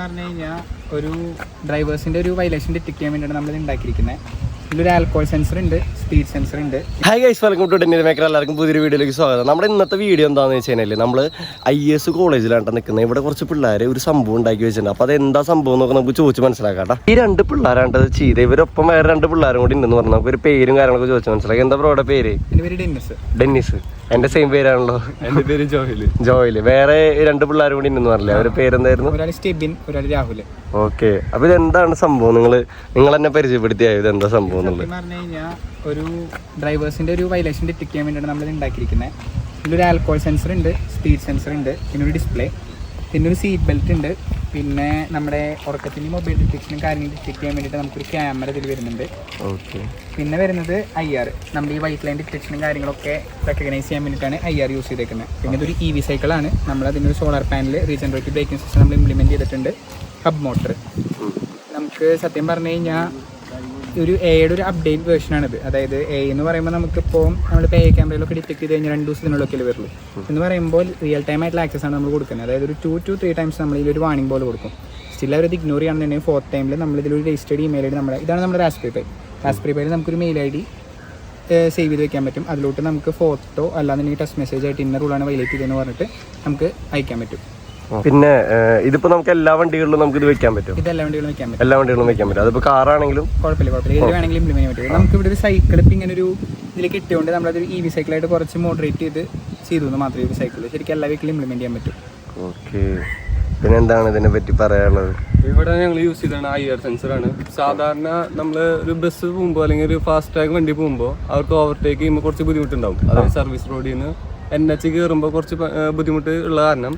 പറഞ്ഞു കഴിഞ്ഞാൽ ഒരു ഡ്രൈവേഴ്സിന്റെ ഒരു വൈലേഷൻ ഡിറ്റക്ട് ചെയ്യാൻ വേണ്ടിയാണ് നമ്മൾ ഉണ്ടാക്കിയിരിക്കുന്നത് ഇതിലൊരു ആൽക്കോൾ സെൻസർ ഉണ്ട് സ്പീഡ് സെൻസർ ഉണ്ട്. ഗൈസ് വെൽക്കം ടു ടെന്നിന്റെ മേക്കർ എല്ലാവർക്കും പുതിയൊരു വീഡിയോയിലേക്ക് സ്വാഗതം. നമ്മുടെ ഇന്നത്തെ വീഡിയോ എന്താണെന്ന് വെച്ച് കഴിഞ്ഞാൽ നമ്മൾ ഐ എസ് കോളേജിലാണ് നിൽക്കുന്നത് ഇവിടെ കുറച്ച് പിള്ളേർ ഒരു സംഭവം ഉണ്ടാക്കി വെച്ചിട്ടുണ്ട്. അപ്പോൾ അത് എന്താ സംഭവം എന്നൊക്കെ നമുക്ക് ചോദിച്ച് മനസ്സിലാക്കാം. ഈ രണ്ട് പിള്ളേരാണ് അത് ചെയ്ത്. ഇവരൊപ്പം വേറെ രണ്ട് പിള്ളേരും കൂടി ഉണ്ടെന്ന് പറഞ്ഞു നമുക്ക് ഒരു പേരും കാര്യങ്ങളൊക്കെ ചോദിച്ച് മനസ്സിലാക്കാം. എന്താ എന്റെ പേര് ഡെന്നിസ്. ഡെന്നിസ്. എന്റെ സെയിം പേരാണല്ലോ. എന്റെ പേര് ജോഹിൽ. ജോയിൽ വേറെ രണ്ട് പിള്ളേരും കൂടി ഉണ്ടെന്ന് പറഞ്ഞില്ലേ? അവരുടെ പേരെന്തായിരുന്നു? ഒരാൾ സ്റ്റെബിൻ ഒരാൾ രാഹുൽ. ഓക്കെ. അപ്പൊ ഇതെന്താണ് സംഭവം? നിങ്ങൾ നിങ്ങൾ എന്നെ പരിചയപ്പെടുത്തിയായോ ഇത് എന്താ സംഭവം എന്നുള്ളത്? പറഞ്ഞു കഴിഞ്ഞാൽ ഒരു ഡ്രൈവേഴ്സിന്റെ ഒരു വൈലേഷൻ ഡിറ്റക്ട് ചെയ്യാൻ വേണ്ടിയാണ് നമ്മൾ ഉണ്ടാക്കിയിരിക്കുന്നത് ഇതിലൊരു ആൽക്കോൾ സെൻസർ ഉണ്ട് സ്പീഡ് സെൻസർ ഉണ്ട് പിന്നെ ഒരു ഡിസ്പ്ലേ പിന്നെ ഒരു സീറ്റ് ബെൽറ്റ് ഉണ്ട് പിന്നെ നമ്മുടെ ഉറക്കത്തിന്റെ മൊബൈൽ ഡിറ്റക്ഷനും കാര്യങ്ങളും ഡിറ്റക്ട് ചെയ്യാൻ വേണ്ടിയിട്ട് നമുക്കൊരു ക്യാമറ ഇതിൽ വരുന്നുണ്ട്. ഓക്കെ പിന്നെ വരുന്നത് ഐ ആർ നമ്മുടെ ഈ വൈറ്റ് ലൈൻ ഡിറ്റക്ഷനും കാര്യങ്ങളൊക്കെ റെക്കഗ്നൈസ് ചെയ്യാൻ വേണ്ടിയിട്ടാണ് ഐ ആർ യൂസ് ചെയ്തേക്കുന്നത്. പിന്നെ ഇതൊരു ഇ വി സൈക്കിളാണ് നമ്മൾ അതിനൊരു solar panel regenerative braking system നമ്മൾ ഇംപ്ലിമെന്റ് ചെയ്തിട്ടുണ്ട്. ഹബ് മോട്ടർ നമുക്ക് സത്യം പറഞ്ഞു കഴിഞ്ഞാൽ ഒരു എയുടെ ഒരു അപ്ഡേറ്റ് വേർഷനാണിത് അതായത് എ എന്ന് പറയുമ്പോൾ നമുക്കിപ്പോൾ നമ്മൾ എ ക്യാമറയിലൊക്കെ ഡിറ്റക്ട് ചെയ്ത് കഴിഞ്ഞാൽ രണ്ട് ദിവസത്തിനുള്ളിലൊക്കെ വരുള്ളൂ. എന്ന് പറയുമ്പോൾ റിയൽ ടൈം ആയിട്ടുള്ള ആക്സസ് ആണ് നമ്മൾ കൊടുക്കുന്നത്. അതായത് ഒരു ടു ടു ത്രീ ടൈംസ് നമ്മൾ ഇതിലൊരു വാണിംഗ് ബോൾ കൊടുക്കും. സ്റ്റിൽ അവരത് ഇഗ്നോർ ചെയ്യുകയാണെന്നുണ്ടെങ്കിൽ ഫോർത്ത് ടൈമിൽ നമ്മൾ ഇതിലൊരു രജിസ്റ്റേഡ് ഇമെയിൽ ഐ ഡി നമ്മുടെ ഇതാണ് നമ്മുടെ റാസ്പെറി പേ റാസ്പെറി പേയിൽ നമുക്കൊരു മെയിൽ ഐ ഡി സേവ് ചെയ്ത് വെക്കാൻ പറ്റും. അതിലോട്ട് നമുക്ക് ഫോട്ടോ അല്ലാന്നുണ്ടെങ്കിൽ ടെക്സ്റ്റ് മെസ്സേജ് ആയിട്ട് ഇന്ന റൂളാണ് വൈലേറ്റ് ചെയ്തതെന്ന് പറഞ്ഞിട്ട് നമുക്ക് അയക്കാൻ പറ്റും. പിന്നെ ഇതിപ്പോ നമുക്ക് എല്ലാ വണ്ടികളിലും നമുക്ക് ഇത് വെക്കാൻ പറ്റും എല്ലാ വണ്ടികളും വെക്കാൻ പറ്റും. എല്ലാ വണ്ടികളും വെക്കാൻ പറ്റും അതിപ്പോ കാറാണെങ്കിലും? കുഴപ്പമില്ല കുഴപ്പമില്ല. ഏത് വേണമെങ്കിലും ഇംപ്ലിമെന്റ് പറ്റും. നമുക്ക് ഇവിടെ ഒരു സൈക്കിൾ ഇപ്പൊ ഇങ്ങനെ ഒരു ഇതിൽ കിട്ടിയോണ്ട് നമ്മളത് ഇ വി സൈക്കിളായിട്ട് കുറച്ച് മോഡറേറ്റ് ചെയ്ത് ചെയ്തു എന്ന് മാത്രമേ ഒരു സൈക്കിൾ ശരിക്കും എല്ലാ വീക്കിലും ഇംപ്ലിമെന്റ് ചെയ്യാൻ പറ്റും. ഓക്കെ. പിന്നെ എന്താണ് ഇതിനെ പറ്റി പറയാനുള്ളത്? ഇവിടെ ഞങ്ങൾ യൂസ് ചെയ്താണ് ഐ ആർ സെൻസറാണ് സാധാരണ നമ്മൾ ഒരു ബസ് പോകുമ്പോൾ അല്ലെങ്കിൽ ഒരു ഫാസ്റ്റ് ടാഗ് വണ്ടി പോകുമ്പോൾ അവർക്ക് ഓവർടേക്ക് ചെയ്യുമ്പോൾ കുറച്ച് ബുദ്ധിമുട്ടുണ്ടാവും. അതായത് സർവീസ് റോഡിൽ നിന്ന് എൻ എച്ച് കയറുമ്പോൾ കുറച്ച് ബുദ്ധിമുട്ട് ഉള്ള കാരണം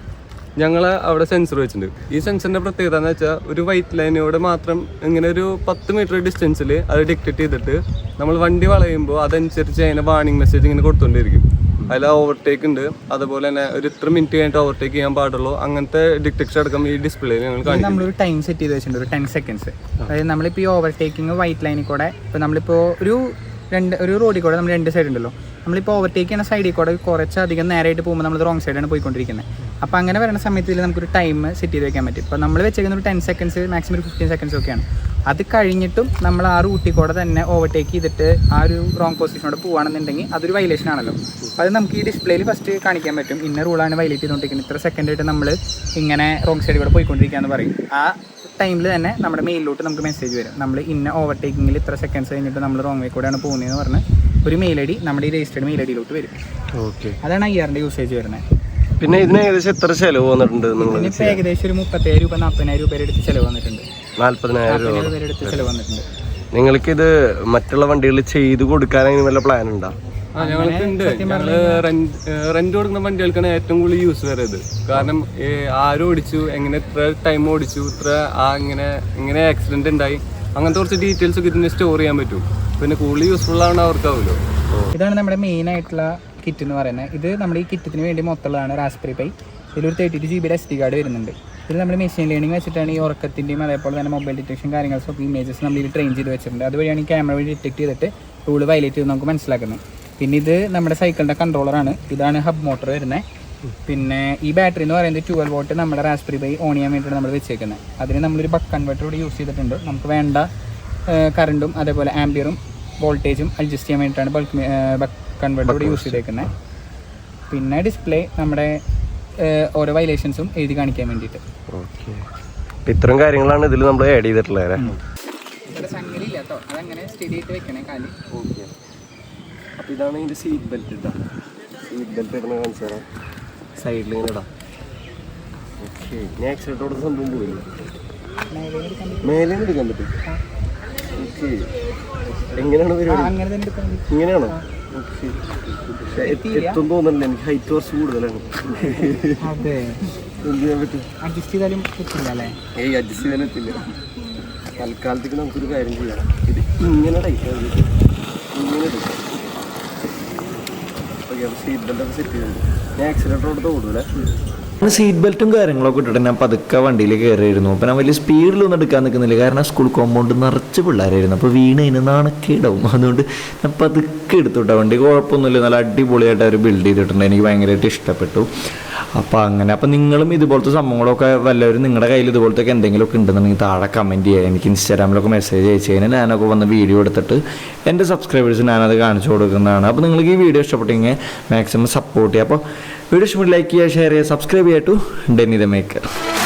ഞങ്ങൾ അവിടെ സെൻസർ വെച്ചിട്ടുണ്ട്. ഈ സെൻസറിന്റെ പ്രത്യേകത എന്ന് വെച്ചാൽ ഒരു വൈറ്റ് ലൈനോട് മാത്രം ഇങ്ങനെ ഒരു പത്ത് മീറ്റർ ഡിസ്റ്റൻസിൽ അത് ഡിക്റ്റേറ്റ് ചെയ്തിട്ട് നമ്മൾ വണ്ടി വളയുമ്പോൾ അതനുസരിച്ച് അതിനെ വാർണിംഗ് മെസ്സേജ് ഇങ്ങനെ കൊടുത്തുകൊണ്ടിരിക്കും അതിൽ ഓവർടേക്ക് ഉണ്ട്. അതുപോലെ തന്നെ ഒരു ഇത്ര മിനിറ്റ് കഴിഞ്ഞിട്ട് ഓവർടേക്ക് ചെയ്യാൻ പാടുള്ളൂ. അങ്ങനത്തെ ഡിറ്റക്ഷൻ അടക്കം ഈ കാണിക്കും നമ്മളൊരു ടൈം സെറ്റ് ചെയ്ത് വെച്ചിട്ടുണ്ട്. ഒരു ടെൻ സെക്കൻഡ്സ് അതായത് നമ്മളിപ്പോൾ ഈ ഓവർടേക്കിംഗ് വൈറ്റ് ലൈനിൽ കൂടെ ഇപ്പോൾ നമ്മളിപ്പോൾ ഒരു രണ്ട് ഒരു റോഡിൽ കൂടെ നമ്മൾ രണ്ട് സൈഡ് ഉണ്ടല്ലോ. നമ്മളിപ്പോൾ ഓവർടേക്ക് ചെയ്യുന്ന സൈഡിൽ കൂടെ കുറച്ചധികം നേരായിട്ട് പോകുമ്പോൾ നമ്മൾ റോങ് സൈഡാണ് പോയിക്കൊണ്ടിരിക്കുന്നത് അപ്പോൾ അങ്ങനെ വരുന്ന സമയത്ത് ഇതിൽ നമുക്കൊരു ടൈം സെറ്റ് ചെയ്ത് വെക്കാൻ പറ്റും. ഇപ്പോൾ നമ്മൾ വെച്ചേക്കുന്ന ഒരു ടെൻ സെക്കൻഡ്സ് മാക്സിമം ഒരു ഫിഫ്റ്റീൻ സെക്കൻഡ്സ് ഒക്കെയാണ്. അത് കഴിഞ്ഞിട്ടും നമ്മൾ ആ റൂട്ടിൽ കൂടെ തന്നെ ഓവർടേക്ക് ചെയ്തിട്ട് ആ ഒരു റോങ് പൊസിഷനോടെ പോകുകയാണെന്നുണ്ടെങ്കിൽ അതൊരു വൈലേഷൻ ആണല്ലോ. അപ്പോൾ അത് നമുക്ക് ഈ ഡിസ്പ്ലേയിൽ ഫസ്റ്റ് കാണിക്കാൻ പറ്റും. ഇന്ന റൂളാണ് വൈലേറ്റ് ചെയ്തുകൊണ്ടിരിക്കുന്നത് ഇത്ര സെക്കൻഡ് ആയിട്ട് നമ്മൾ ഇങ്ങനെ റോങ് സൈഡിൽ കൂടെ പോയിക്കൊണ്ടിരിക്കുക എന്ന് പറയും. ആ ടൈമിൽ തന്നെ നമ്മുടെ മെയിലിലോട്ട് നമുക്ക് മെസ്സേജ് വരും. നമ്മൾ ഇന്ന ഓവർടേക്കിങ്ങിൽ ഇത്ര സെക്കൻഡ്സ് കഴിഞ്ഞിട്ട് നമ്മൾ റോങ് വേ കൂടെയാണ് പോകുന്നതെന്ന് പറഞ്ഞ് ഒരു മെയിൽ ഐ ഡി നമ്മുടെ ഈ രജിസ്റ്റേഡ് മെയിൽ ഐ ഡിയിലോട്ട് വരും. ഓക്കെ അതാണ് ഐ ആറിന്റെ യൂസേജ് വരുന്നത്. പിന്നെ ഇതിന് ഏകദേശം എത്ര ചെലവ് വന്നിട്ടുണ്ട് നിങ്ങൾ ഏകദേശം ഒരു മുപ്പത്തേഴ് രൂപ നാൽപ്പതിനായിരം രൂപ എടുത്ത് ചെലവ് വന്നിട്ടുണ്ട്. നാല്പതിനായിരം രൂപ എടുത്ത് ചിലവ് വന്നിട്ടുണ്ട്. നിങ്ങൾക്ക് ഇത് മറ്റുള്ള വണ്ടികളിൽ ചെയ്ത് കൊടുക്കാൻ അങ്ങനെ വല്ല പ്ലാൻ ഉണ്ടോ? ആ ഞങ്ങൾക്ക് ഉണ്ട് ഞങ്ങൾ റെന്റ് കൊടുക്കുന്ന വണ്ടികൾക്കാണ് ഏറ്റവും കൂടുതൽ യൂസ് വരുന്നത് കാരണം ആരും ഓടിച്ചു എങ്ങനെ ഇത്ര ടൈം ഓടിച്ചു ഇത്ര ആ ഇങ്ങനെ ഇങ്ങനെ ആക്സിഡന്റ് ഉണ്ടായി അങ്ങനത്തെ കുറച്ച് ഡീറ്റെയിൽസ് ഒക്കെ ഇതിന് സ്റ്റോർ ചെയ്യാൻ പറ്റും. പിന്നെ കൂടുതൽ യൂസ്ഫുൾ ആണ് അവർക്കാവുമല്ലോ ഇതാണ് നമ്മുടെ മെയിൻ ആയിട്ടുള്ള കിറ്റ് എന്ന് പറയുന്നത്. ഇത് നമ്മൾ ഈ കിറ്റത്തിന് വേണ്ടി മൊത്തമുള്ളതാണ് റാസ്ബെറി പൈ ഇതിലൊരു തേർട്ടി ടു ജി ബിയുടെ എസ് ഡി കാർഡ് വരുന്നുണ്ട്. ഇതിൽ നമ്മൾ മെഷീൻ ലേണിംഗ് വെച്ചിട്ടാണ് ഈ ഉറക്കത്തിന്റെയും അതേപോലെ തന്നെ മൊബൈൽ ഡിറ്റക്ഷൻ കാര്യങ്ങളൊക്കെ ഇമേജസ് നമ്മൾ ഇതിൽ ട്രെയിൻ ചെയ്ത് വെച്ചിട്ടുണ്ട്. അതുവഴിയാണ് ഈ ക്യാമറ വഴി ഡിറ്റക്ട് ചെയ്തിട്ട് റൂൾ വയലേറ്റ് ചെയ്ത് നമുക്ക് മനസ്സിലാക്കുന്നത്. പിന്നെ ഇത് നമ്മുടെ സൈക്കിളിന്റെ കൺട്രോളറാണ് ഇതാണ് ഹബ് മോട്ടർ വരുന്നത് പിന്നെ ഈ ബാറ്ററി എന്ന് പറയുന്നത് ട്വൽവ് വോട്ട് നമ്മുടെ റാസ്പെറി പൈ ഓൺ ചെയ്യാൻ വേണ്ടിയിട്ട് നമ്മൾ വെച്ചേക്കുന്നത് അതിന് നമ്മളൊരു ബക്ക് കൺവെർട്ടർ കൂടി യൂസ് ചെയ്തിട്ടുണ്ട്. നമുക്ക് വേണ്ട കറണ്ടും അതേപോലെ ആംബിയറും വോൾട്ടേജും അഡ്ജസ്റ്റ് ചെയ്യാൻ വേണ്ടിയിട്ടാണ് ബൾക്ക് ബക്ക് കൺവെർട്ടർ യൂസ് ചെയ്തേക്കുന്നത് പിന്നെ ഡിസ്പ്ലേ നമ്മുടെ ഓരോ വയലേഷൻസും എഴുതി കാണിക്കാൻ വേണ്ടിയിട്ട്. ഓക്കെ ഇത്രയും കാര്യങ്ങളാണ് ഇതിൽ നമ്മൾ ആഡ് ചെയ്തിട്ടുള്ളത് അല്ലേ? ഇവിടെ സംഗതി ഇല്ല കേട്ടോ അതങ്ങനെ സ്റ്റഡി ആയിട്ട് വെക്കണേ കാലി. ഓക്കെ അപ്പോൾ ഇതാണ് ഇതിന്റെ സീറ്റ് ബെൽറ്റ് ഇട്ടാ സീറ്റ് ബെൽറ്റ് ഇടുന്ന കാണിച്ചു തരാം സൈഡിൽ ഇങ്ങനെ ഇടാം. ഓക്കെ ഞാൻ ആക്സിഡന്റോടെ സംഭവം പോയില്ല? മേലെ എടുക്കാൻ പറ്റും. ഓക്കെ. എങ്ങനെയാണ് പരിപാടി. ഇങ്ങനെയാണോ? എത്തും തോന്നുന്നില്ല. എനിക്ക് ഹൈറ്റ് കുറച്ച് കൂടുതലാണ്. അഡ്ജസ്റ്റ് ചെയ്താലും ഏയ് അഡ്ജസ്റ്റ് ചെയ്യാൻ പറ്റില്ല തൽക്കാലത്തേക്ക് നമുക്കൊരു കാര്യം ചെയ്യാം. ഇത് ഇങ്ങനെ ടൈറ്റ് ഇങ്ങനെ സീറ്റ് ഞാൻ സീറ്റ് ബെൽറ്റും കാര്യങ്ങളൊക്കെ ഇട്ടിട്ട് ഞാൻ പതുക്കെ വണ്ടിയിൽ കയറിയിരുന്നു അപ്പൊ ഞാൻ വലിയ സ്പീഡിലൊന്നും എടുക്കാൻ നിൽക്കുന്നില്ല കാരണം സ്കൂൾ കോമ്പൗണ്ട് നിറച്ച് പിള്ളേരായിരുന്നു. അപ്പൊ വീണ് അതിന് നാണക്കേടാവും അതുകൊണ്ട് ഞാൻ പതുക്കെ എടുത്തുട്ടോ വണ്ടി കുഴപ്പമൊന്നുമില്ല. നല്ല അടിപൊളിയായിട്ട് അവർ ബിൽഡ് ചെയ്തിട്ടുണ്ട്. എനിക്ക് ഭയങ്കരമായിട്ട് ഇഷ്ടപ്പെട്ടു. അപ്പോൾ അങ്ങനെ അപ്പോൾ നിങ്ങളും ഇതുപോലത്തെ സംഭവങ്ങളൊക്കെ വല്ലവരും നിങ്ങളുടെ കയ്യിൽ ഇതുപോലത്തെ എന്തെങ്കിലുമൊക്കെ ഉണ്ടെന്നുണ്ടെങ്കിൽ താഴെ കമന്റ് ചെയ്യുക. എനിക്ക് ഇൻസ്റ്റാഗ്രാമിലൊക്കെ മെസ്സേജ് അയച്ചു കഴിഞ്ഞാൽ ഞാനൊക്കെ വന്ന് വീഡിയോ എടുത്തിട്ട് എന്റെ സബ്സ്ക്രൈബേഴ്സ് ഞാനത് കാണിച്ചു കൊടുക്കുന്നതാണ്. അപ്പോൾ നിങ്ങൾക്ക് ഈ വീഡിയോ ഇഷ്ടപ്പെട്ടെങ്കിൽ മാക്സിമം സപ്പോർട്ട് ചെയ്യുക. അപ്പോൾ വീഡിയോ ഇഷ്ടപ്പെട്ട് ലൈക്ക് ചെയ്യുക ഷെയർ ചെയ്യുക സബ്സ്ക്രൈബ് ചെയ്യുക ടു ഡെന്നി ദ മേക്കർ